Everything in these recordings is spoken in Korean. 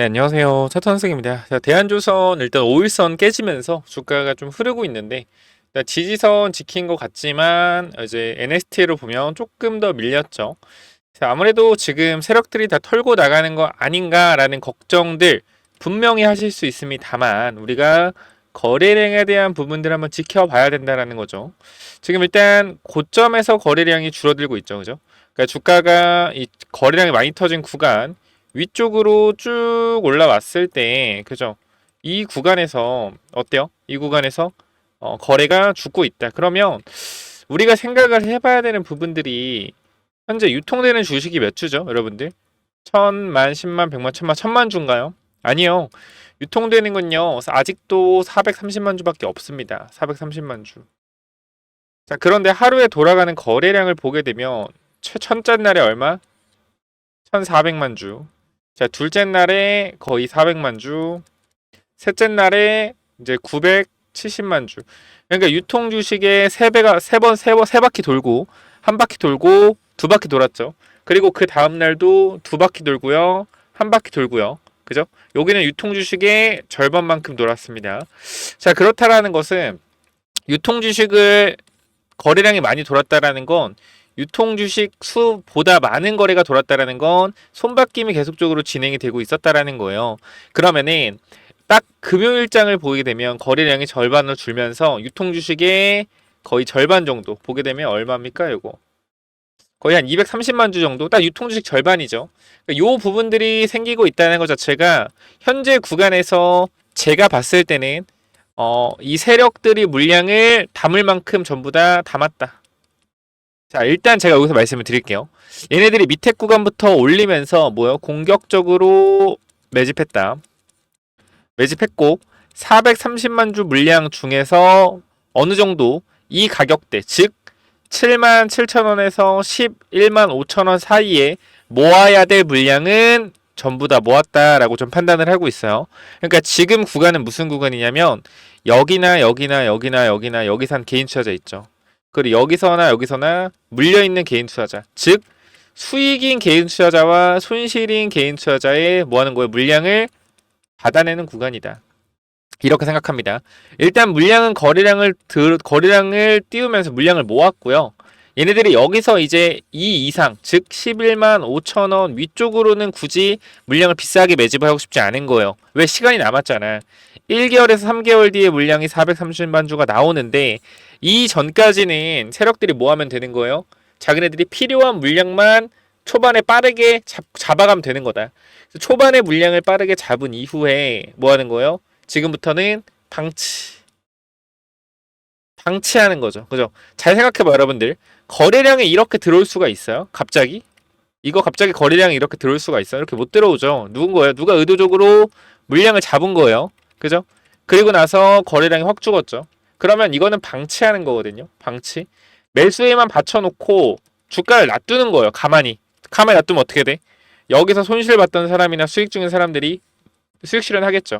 네, 안녕하세요. 차선승입니다. 자, 대한조선 일단 5일선 깨지면서 주가가 좀 흐르고 있는데 일단 지지선 지킨 것 같지만 이제 NST로 보면 조금 더 밀렸죠. 자, 아무래도 지금 세력들이 다 털고 나가는 거 아닌가라는 걱정들 분명히 하실 수 있습니다만 우리가 거래량에 대한 부분들 한번 지켜봐야 된다라는 거죠. 지금 일단 고점에서 거래량이 줄어들고 있죠, 그죠? 그러니까 주가가 이 거래량이 많이 터진 구간 위쪽으로 쭉 올라왔을 때, 그죠? 이 구간에서 어때요? 이 구간에서 어, 거래가 죽고 있다. 그러면 우리가 생각을 해봐야 되는 부분들이 현재 유통되는 주식이 몇 주죠, 여러분들? 천만, 십만, 백만, 천만, 천만 주인가요? 아니요. 유통되는 건요, 아직도 430만 주밖에 없습니다. 430만 주. 자, 그런데 하루에 돌아가는 거래량을 보게 되면 최천째 날에 얼마? 1400만 주. 자, 둘째 날에 거의 400만 주. 셋째 날에 이제 970만 주. 그러니까 유통 주식의 세 배가 세 번 세 번 세 바퀴 돌고 한 바퀴 돌고 두 바퀴 돌았죠. 그리고 그 다음 날도 두 바퀴 돌고요. 한 바퀴 돌고요. 그죠? 여기는 유통 주식의 절반만큼 돌았습니다. 자, 그렇다라는 것은 유통 주식을 거래량이 많이 돌았다라는 건 유통 주식 수보다 많은 거래가 돌았다라는 건 손바뀜이 계속적으로 진행이 되고 있었다라는 거예요. 그러면은 딱 금요일장을 보게 되면 거래량이 절반으로 줄면서 유통 주식의 거의 절반 정도 보게 되면 얼마입니까, 이거? 거의 한 230만 주 정도, 딱 유통 주식 절반이죠. 그러니까 요 부분들이 생기고 있다는 것 자체가 현재 구간에서 제가 봤을 때는 어, 이 세력들이 물량을 담을 만큼 전부 다 담았다. 자, 일단 제가 여기서 말씀을 드릴게요. 얘네들이 밑에 구간부터 올리면서 뭐요? 공격적으로 매집했다. 매집했고 430만 주 물량 중에서 어느 정도 이 가격대, 즉 7만 7천 원에서 11만 5천 원 사이에 모아야 될 물량은 전부 다 모았다라고 좀 판단을 하고 있어요. 그러니까 지금 구간은 무슨 구간이냐면 여기나 여기나 여기나 여기나 여기 산 개인 투자자 있죠. 그리고 여기서나 여기서나 물려 있는 개인 투자자, 즉 수익인 개인 투자자와 손실인 개인 투자자의 뭐 하는 거예요? 물량을 받아내는 구간이다. 이렇게 생각합니다. 일단 물량은 거래량을 들, 거래량을 띄우면서 물량을 모았고요. 얘네들이 여기서 이제 이 이상, 즉 11만 5천 원 위쪽으로는 굳이 물량을 비싸게 매집을 하고 싶지 않은 거예요. 왜 시간이 남았잖아. 1개월에서 3개월 뒤에 물량이 430만 주가 나오는데 이 전까지는 세력들이 뭐 하면 되는 거예요? 자기네들이 필요한 물량만 초반에 빠르게 잡, 잡아가면 되는 거다. 초반에 물량을 빠르게 잡은 이후에 뭐 하는 거예요? 지금부터는 방치. 방치하는 거죠. 그죠? 잘 생각해봐, 여러분들. 거래량이 이렇게 들어올 수가 있어요? 갑자기? 이거 갑자기 거래량이 이렇게 들어올 수가 있어요? 이렇게 못 들어오죠. 누군 거예요? 누가 의도적으로 물량을 잡은 거예요? 그죠? 그리고 나서 거래량이 확 죽었죠. 그러면 이거는 방치하는 거거든요. 방치. 매수에만 받쳐놓고 주가를 놔두는 거예요. 가만히. 가만히 놔두면 어떻게 돼? 여기서 손실 봤던 사람이나 수익 중인 사람들이 수익 실현하겠죠.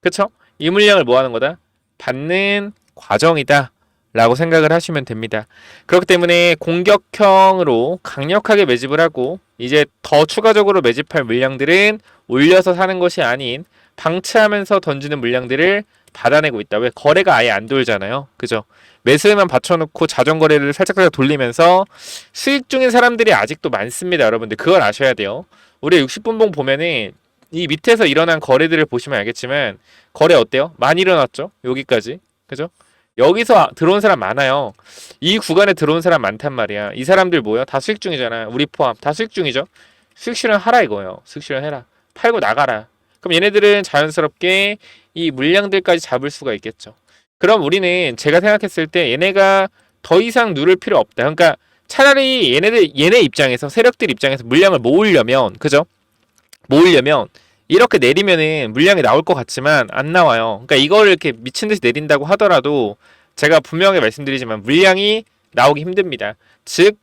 그쵸? 이 물량을 뭐 하는 거다? 받는 과정이다. 라고 생각을 하시면 됩니다. 그렇기 때문에 공격형으로 강력하게 매집을 하고 이제 더 추가적으로 매집할 물량들은 올려서 사는 것이 아닌 방치하면서 던지는 물량들을 받아내고 있다. 왜 거래가 아예 안 돌잖아요. 그죠? 매수에만 받쳐놓고 자전거래를 살짝살짝 돌리면서 수익 중인 사람들이 아직도 많습니다. 여러분들 그걸 아셔야 돼요. 우리 60분봉 보면은 이 밑에서 일어난 거래들을 보시면 알겠지만 거래 어때요? 많이 일어났죠? 여기까지. 그죠? 여기서 들어온 사람 많아요. 이 구간에 들어온 사람 많단 말이야. 이 사람들 뭐야? 다 수익 중이잖아. 우리 포함. 다 수익 중이죠? 수익 실현 하라 이거예요. 수익 실현 해라. 팔고 나가라. 그럼 얘네들은 자연스럽게 이 물량들까지 잡을 수가 있겠죠. 그럼 우리는 제가 생각했을 때 얘네가 더 이상 누를 필요 없다. 그러니까 차라리 얘네들 얘네 입장에서 세력들 입장에서 물량을 모으려면 그죠? 모으려면 이렇게 내리면은 물량이 나올 것 같지만 안 나와요. 그러니까 이걸 이렇게 미친 듯이 내린다고 하더라도 제가 분명히 말씀드리지만 물량이 나오기 힘듭니다. 즉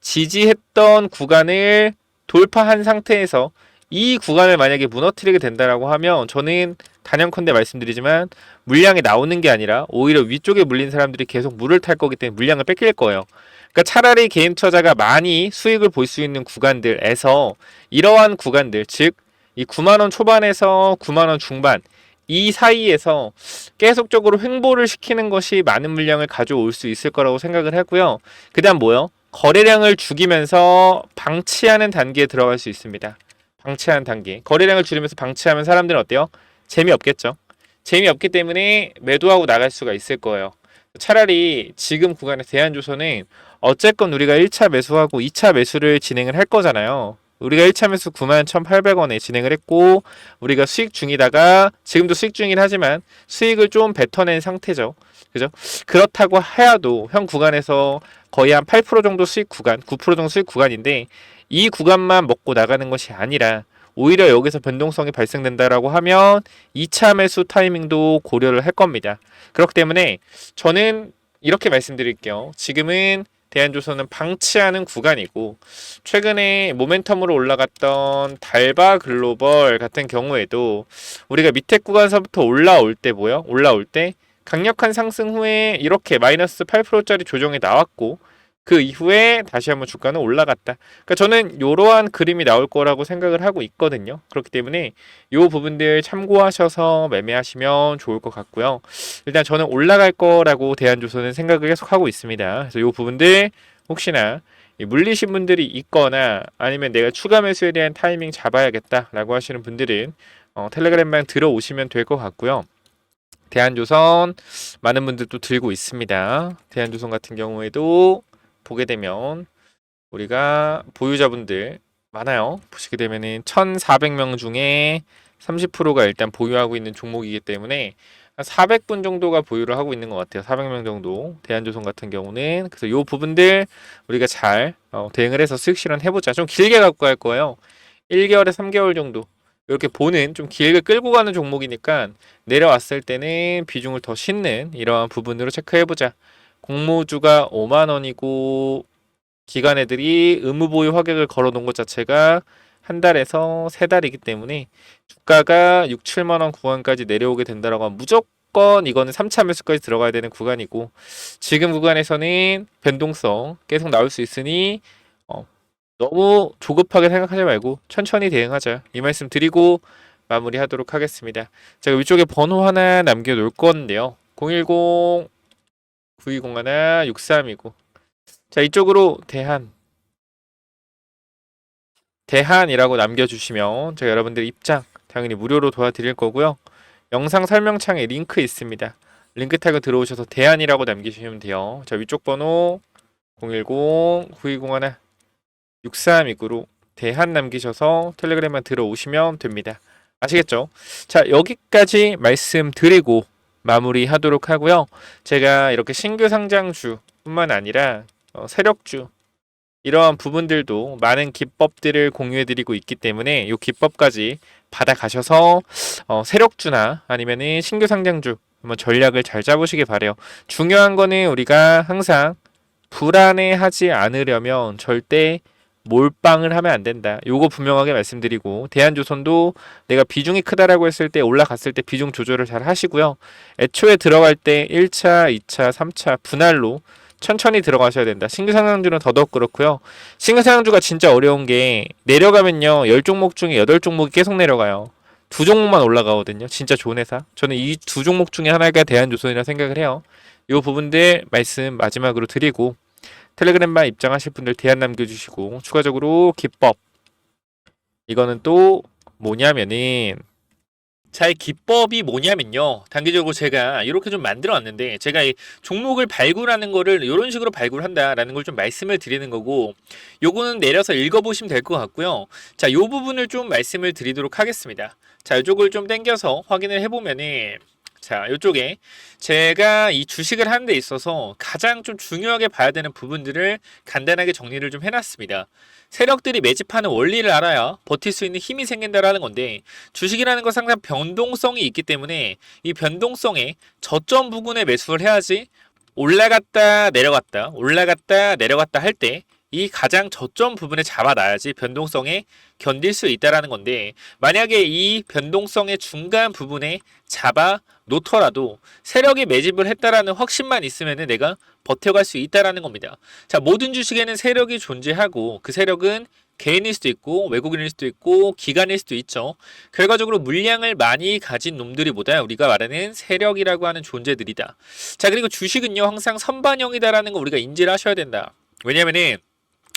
지지했던 구간을 돌파한 상태에서 이 구간을 만약에 무너뜨리게 된다라고 하면 저는 단연컨대 말씀드리지만 물량이 나오는 게 아니라 오히려 위쪽에 물린 사람들이 계속 물을 탈 거기 때문에 물량을 뺏길 거예요. 그러니까 차라리 개인 투자자가 많이 수익을 볼 수 있는 구간들에서 이러한 구간들 즉 이 9만 원 초반에서 9만 원 중반 이 사이에서 계속적으로 횡보를 시키는 것이 많은 물량을 가져올 수 있을 거라고 생각을 하고요. 그 다음 뭐요? 거래량을 죽이면서 방치하는 단계에 들어갈 수 있습니다. 방치하는 단계. 거래량을 줄이면서 방치하면 사람들은 어때요? 재미없겠죠. 재미없기 때문에 매도하고 나갈 수가 있을 거예요. 차라리 지금 구간의 대한조선은 어쨌건 우리가 1차 매수하고 2차 매수를 진행을 할 거잖아요. 우리가 1차 매수 91,800원에 진행을 했고 우리가 수익 중이다가 지금도 수익 중이긴 하지만 수익을 좀 뱉어낸 상태죠. 그죠? 그렇다고 해야도 현 구간에서 거의 한 8% 정도 수익 구간, 9% 정도 수익 구간인데 이 구간만 먹고 나가는 것이 아니라 오히려 여기서 변동성이 발생된다라고 하면 2차 매수 타이밍도 고려를 할 겁니다. 그렇기 때문에 저는 이렇게 말씀드릴게요. 지금은 대한조선은 방치하는 구간이고 최근에 모멘텀으로 올라갔던 달바 글로벌 같은 경우에도 우리가 밑에 구간서부터 올라올 때 뭐요? 올라올 때 강력한 상승 후에 이렇게 마이너스 8%짜리 조정이 나왔고 그 이후에 다시 한번 주가는 올라갔다. 그러니까 저는 이러한 그림이 나올 거라고 생각을 하고 있거든요. 그렇기 때문에 이 부분들 참고하셔서 매매하시면 좋을 것 같고요. 일단 저는 올라갈 거라고 대한조선은 생각을 계속 하고 있습니다. 그래서 이 부분들 혹시나 이 물리신 분들이 있거나 아니면 내가 추가 매수에 대한 타이밍 잡아야겠다라고 하시는 분들은 어, 텔레그램방 들어오시면 될 것 같고요. 대한조선 많은 분들도 들고 있습니다. 대한조선 같은 경우에도 보게 되면 우리가 보유자분들 많아요. 보시게 되면은 1,400명 중에 30%가 일단 보유하고 있는 종목이기 때문에 한 400분 정도가 보유를 하고 있는 것 같아요. 400명 정도. 대한조선 같은 경우는 그래서 요 부분들 우리가 잘 어, 대응을 해서 수익 실현 해보자. 좀 길게 갖고 갈 거예요. 1개월에 3개월 정도. 이렇게 보는 좀 길게 끌고 가는 종목이니까 내려왔을 때는 비중을 더 싣는 이러한 부분으로 체크해보자. 공모주가 5만 원이고 기관 애들이 의무 보유 화객을 걸어 놓은 것 자체가 한 달에서 세 달이기 때문에 주가가 6, 7만 원 구간까지 내려오게 된다라고 하면 무조건 이거는 3차 매수까지 들어가야 되는 구간이고 지금 구간에서는 변동성 계속 나올 수 있으니 어, 너무 조급하게 생각하지 말고 천천히 대응하자 이 말씀 드리고 마무리하도록 하겠습니다. 제가 위쪽에 번호 하나 남겨 놓을 건데요. 010 9201 6329. 자, 이쪽으로 대한 대한이라고 남겨주시면 제가 여러분들 입장 당연히 무료로 도와드릴 거고요. 영상 설명창에 링크 있습니다. 링크 타고 들어오셔서 대한이라고 남기시면 돼요. 자, 위쪽 번호 010 9201 6329로 대한 남기셔서 텔레그램만 들어오시면 됩니다. 아시겠죠? 자, 여기까지 말씀드리고 마무리하도록 하고요. 제가 이렇게 신규 상장주뿐만 아니라 어, 세력주 이러한 부분들도 많은 기법들을 공유해드리고 있기 때문에 이 기법까지 받아가셔서 어, 세력주나 아니면은 신규 상장주 한번 전략을 잘 잡으시기 바래요. 중요한 거는 우리가 항상 불안해하지 않으려면 절대 몰빵을 하면 안 된다. 요거 분명하게 말씀드리고 대한조선도 내가 비중이 크다라고 했을 때 올라갔을 때 비중 조절을 잘 하시고요. 애초에 들어갈 때 1차, 2차, 3차 분할로 천천히 들어가셔야 된다. 신규 상장주는 더더욱 그렇고요. 신규 상장주가 진짜 어려운 게 내려가면요. 10종목 중에 8종목이 계속 내려가요. 두 종목만 올라가거든요. 진짜 좋은 회사. 저는 이 두 종목 중에 하나가 대한조선이라 생각을 해요. 이 부분들 말씀 마지막으로 드리고 텔레그램만 입장하실 분들 대안 남겨주시고 추가적으로 기법 이거는 또 뭐냐면은 자, 이 기법이 뭐냐면요. 단기적으로 제가 이렇게 좀 만들어 왔는데, 제가 이 종목을 발굴하는 거를 이런 식으로 발굴한다라는 걸 좀 말씀을 드리는 거고, 요거는 내려서 읽어보시면 될 것 같고요. 자, 요 부분을 좀 말씀을 드리도록 하겠습니다. 자, 이쪽을 좀 당겨서 확인을 해보면은, 자, 이쪽에 제가 이 주식을 하는 데 있어서 가장 좀 중요하게 봐야 되는 부분들을 간단하게 정리를 좀 해놨습니다. 세력들이 매집하는 원리를 알아야 버틸 수 있는 힘이 생긴다라는 건데 주식이라는 건 항상 변동성이 있기 때문에 이 변동성에 저점 부분에 매수를 해야지 올라갔다 내려갔다 올라갔다 내려갔다 할 때 이 가장 저점 부분에 잡아놔야지 변동성에 견딜 수 있다라는 건데 만약에 이 변동성의 중간 부분에 잡아 놓더라도 세력이 매집을 했다라는 확신만 있으면은 내가 버텨갈 수 있다라는 겁니다. 자, 모든 주식에는 세력이 존재하고 그 세력은 개인일 수도 있고 외국인일 수도 있고 기관일 수도 있죠. 결과적으로 물량을 많이 가진 놈들이보다 우리가 말하는 세력이라고 하는 존재들이다. 자 그리고 주식은요 항상 선반영이다라는 거 우리가 인지를 하셔야 된다. 왜냐면은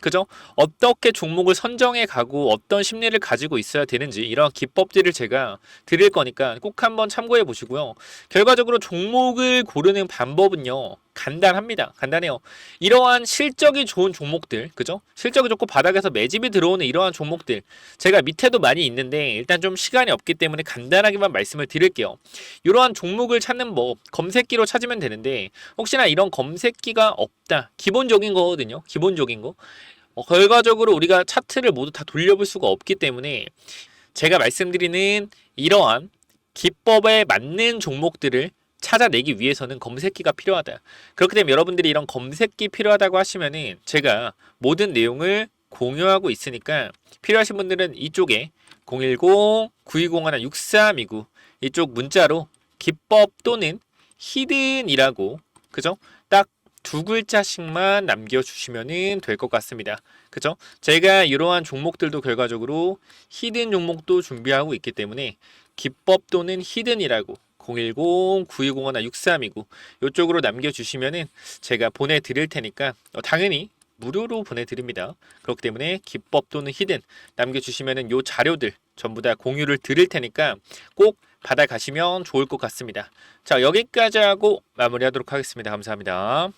그죠? 어떻게 종목을 선정해 가고 어떤 심리를 가지고 있어야 되는지 이런 기법들을 제가 드릴 거니까 꼭 한번 참고해 보시고요. 결과적으로 종목을 고르는 방법은요. 간단합니다. 간단해요. 이러한 실적이 좋은 종목들, 그죠? 실적이 좋고 바닥에서 매집이 들어오는 이러한 종목들. 제가 밑에도 많이 있는데 일단 좀 시간이 없기 때문에 간단하게만 말씀을 드릴게요. 이러한 종목을 찾는 법, 검색기로 찾으면 되는데 혹시나 이런 검색기가 없다. 기본적인 거거든요. 기본적인 거. 어, 결과적으로 우리가 차트를 모두 다 돌려볼 수가 없기 때문에 제가 말씀드리는 이러한 기법에 맞는 종목들을 찾아내기 위해서는 검색기가 필요하다. 그렇기 때문에 여러분들이 이런 검색기 필요하다고 하시면은 제가 모든 내용을 공유하고 있으니까 필요하신 분들은 이쪽에 010-9201-6329 이쪽 문자로 기법 또는 히든이라고 그죠? 딱 두 글자씩만 남겨주시면 될 것 같습니다. 그죠? 제가 이러한 종목들도 결과적으로 히든 종목도 준비하고 있기 때문에 기법 또는 히든이라고 010-9201-6329 이쪽으로 남겨주시면은 제가 보내드릴 테니까 어, 당연히 무료로 보내드립니다. 그렇기 때문에 기법 또는 히든 남겨주시면은 요 자료들 전부 다 공유를 드릴 테니까 꼭 받아가시면 좋을 것 같습니다. 자 여기까지 하고 마무리하도록 하겠습니다. 감사합니다.